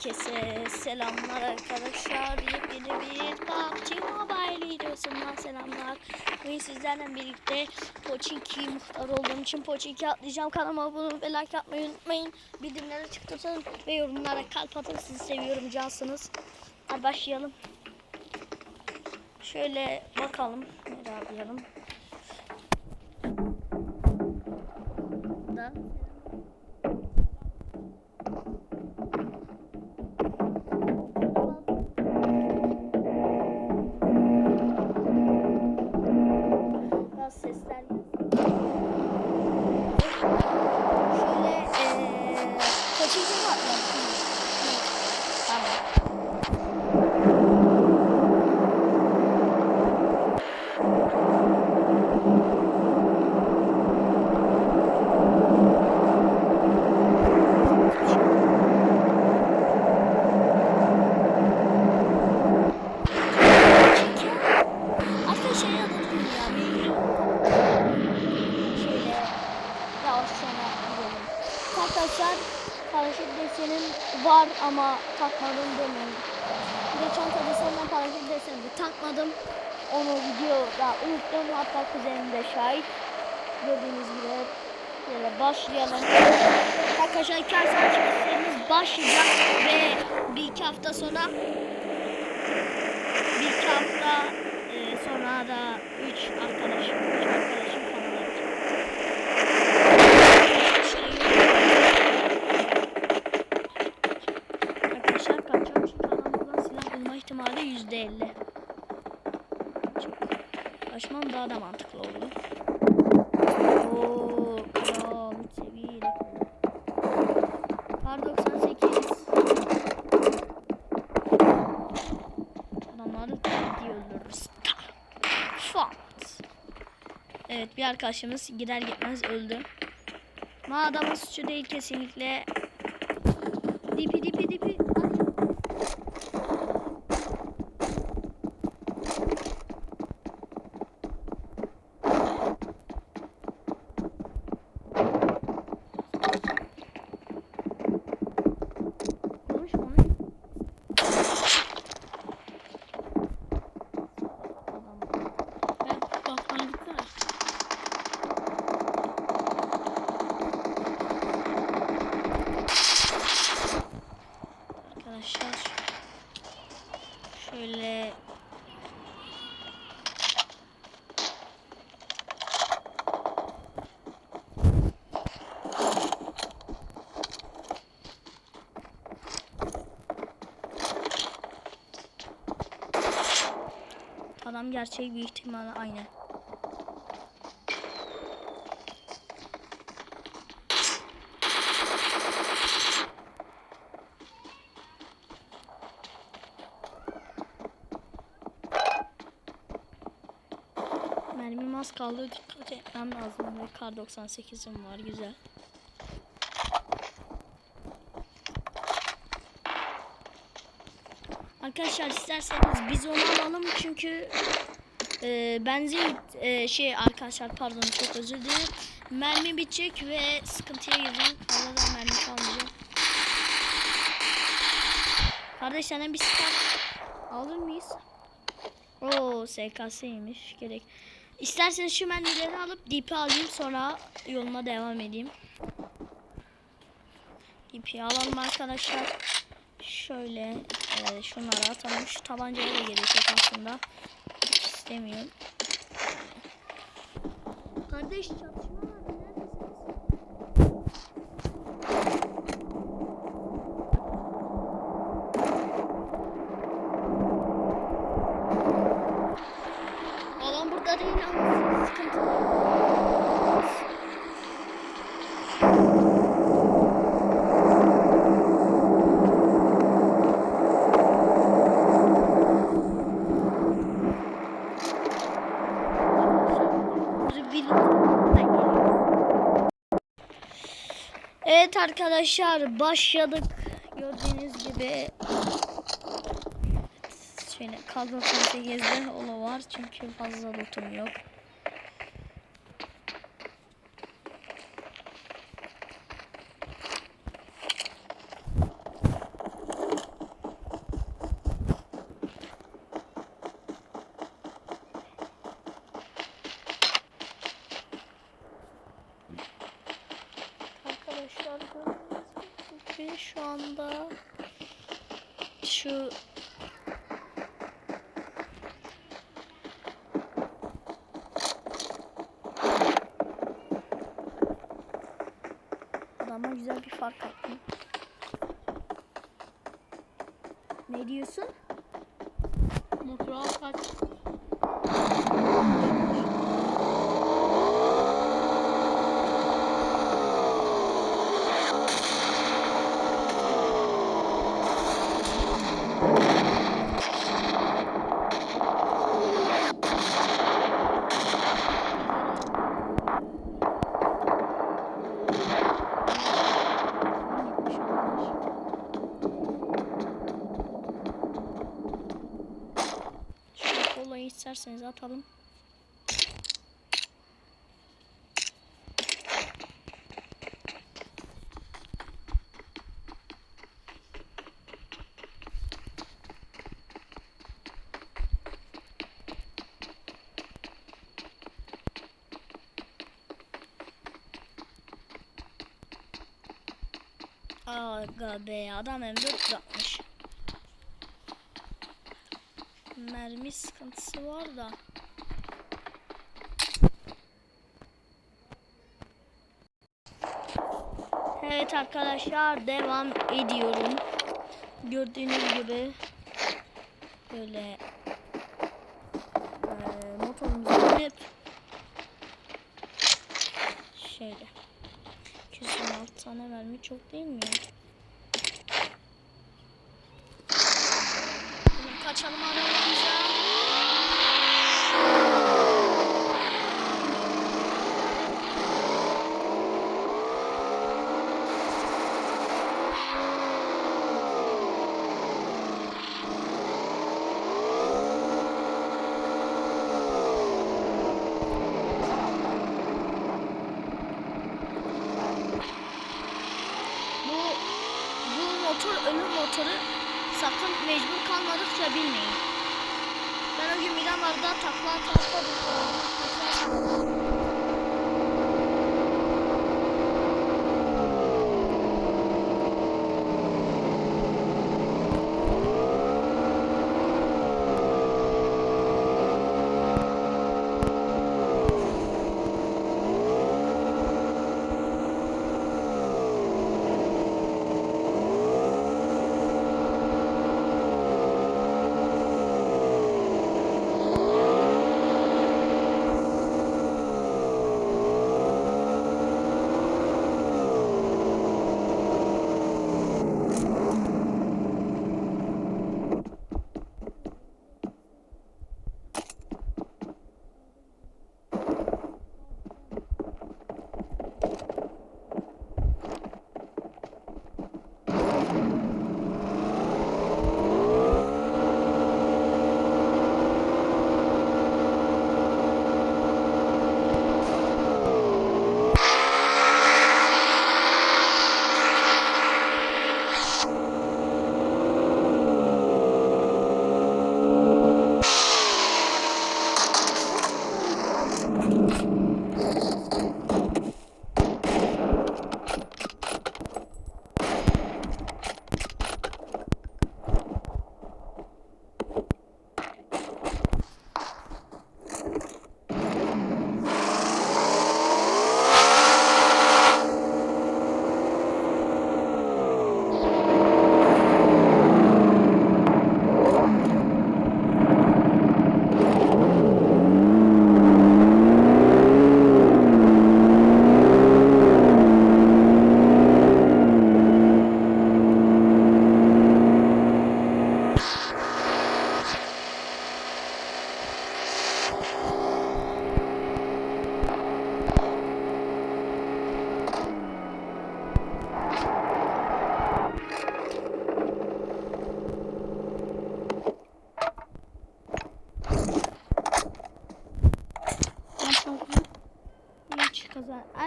Herkese selamlar arkadaşlar. Yepyeni bir PUBG Mobile videosundan selamlar. Bugün sizlerle birlikte Pochinki muhtar olduğum için Pochinki atlayacağım. Kanalıma abone ve like atmayı unutmayın. Bildirimleri tutun ve yorumlara kalp atın. Sizi seviyorum cansınız. Hadi başlayalım. Şöyle bakalım. Nereye arayalım. Da. Onu videoda unuttum. Hatta kuzenim de şahit. Gördüğünüz gibi böyle başlayalım. Arkadaşlar iki ay sonra başlayacak ve bir iki hafta sonra bir iki hafta e, sonra da üç arkadaşım, üç arkadaşım açmam daha da mantıklı oldu. Oo, kral seviye. Kar 98. Adamları ciddi öldürürüz. Fat. Evet bir arkadaşımız gider gitmez öldü. Ama adamın suçu değil kesinlikle. Adam gerçek bir ihtimalle aynı. Mermim az kaldı. Dikkat etmem lazım. Kar 98'im var. Güzel. Arkadaşlar isterseniz biz onu alalım çünkü e, benzin e, şey arkadaşlar pardon çok özür dilerim. Mermi bitecek ve sıkıntıya gireceğim. Fazladan mermi kalmayacak. Kardeş senden bir silah alır mıyız? Oo SKS'ymiş gerek. İsterseniz şu mermileri alıp DP alayım sonra yoluma devam edeyim. DP'yi alalım arkadaşlar. Şöyle e, şunları atalım. Şu tabancaya da gerek aslında. Hiç istemiyorum. Kardeş çatışma var. Neredesiniz? Alan burada değil ama sıkıntı. Evet arkadaşlar başladık. Gördüğünüz gibi şöyle kadro 98'de ola var çünkü fazla lootum yok. Şu anda şu adama güzel bir fark attım. Ne diyorsun? Motoru al kaç. Şu kolayı isterseniz atalım. Aga be adam M4 yapmış. Mermi sıkıntısı var da. Evet arkadaşlar devam ediyorum. Gördüğünüz gibi böyle eee motorumuzu binip şöyle 216 tane mermi çok değil mi kaçalım arabamıza. Motoru sakın mecbur kalmadıkça bilmeyin. Ben o gün Miramar'da takla takla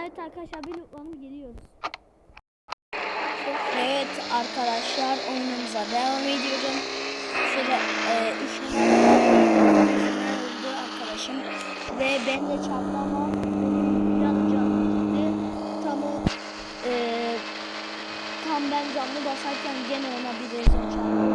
Evet arkadaşlar bir lootlanıp geliyoruz. Evet arkadaşlar oyunumuza devam ediyorum. Şöyle e, üç oldu arkadaşım. Ve ben de çatlama yanacağım gitti. Tam o e, tam ben canlı basarken gene ona bir rezil çarptım.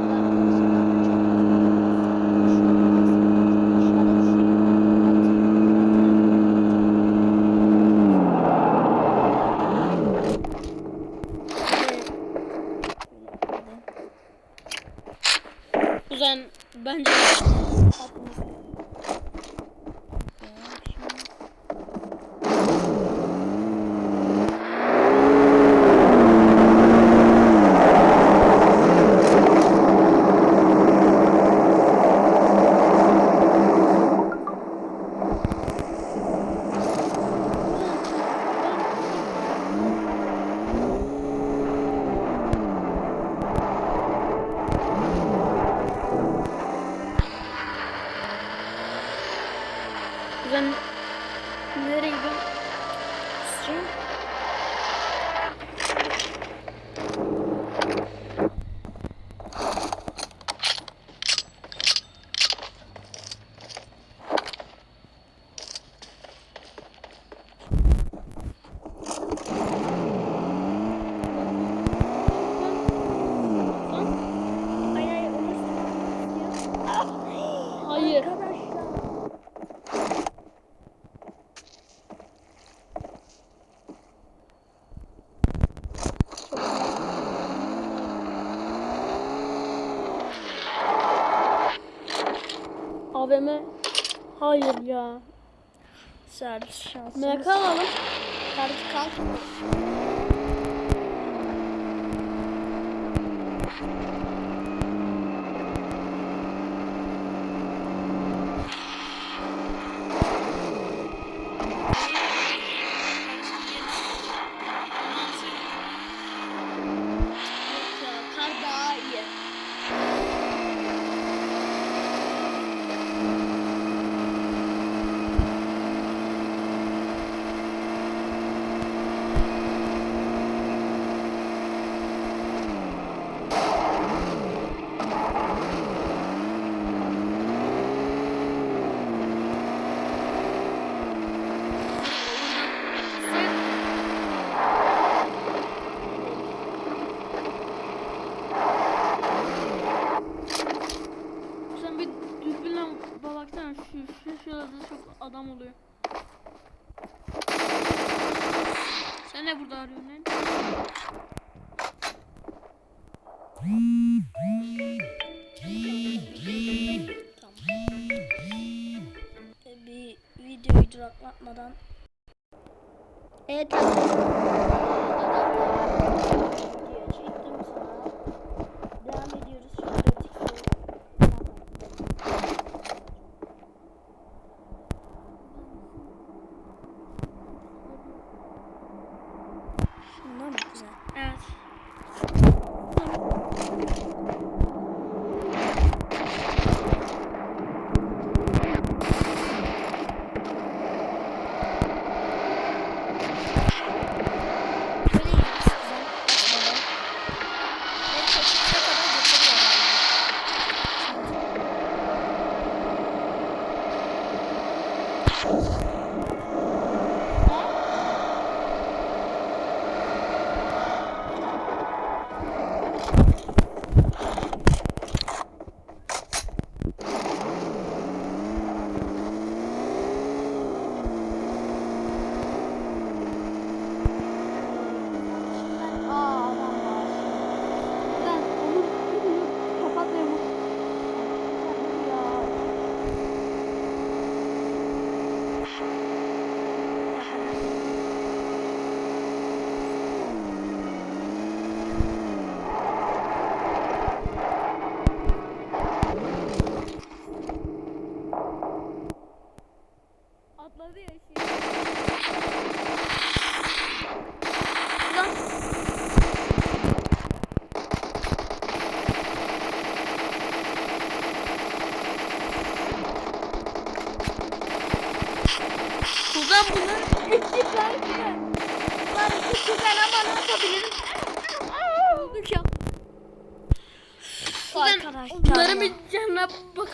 AVM. Hayır ya. Sert şansımız. MK alalım. Sert kalk. arada çok adam oluyor. Sen ne burada arıyorsun lan? Bir videoyu duraklatmadan Evet.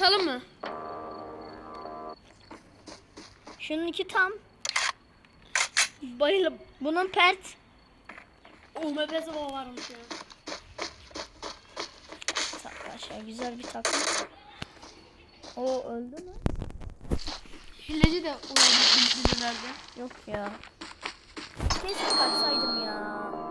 bakalım mı? Şununki tam. Bayılıp. Bunun pert. Oh mebeze baba varmış ya. Arkadaşlar güzel bir takım. O öldü mü? Hileci de uyandı bizlerde. Yok ya. Keşke kaçsaydım ya.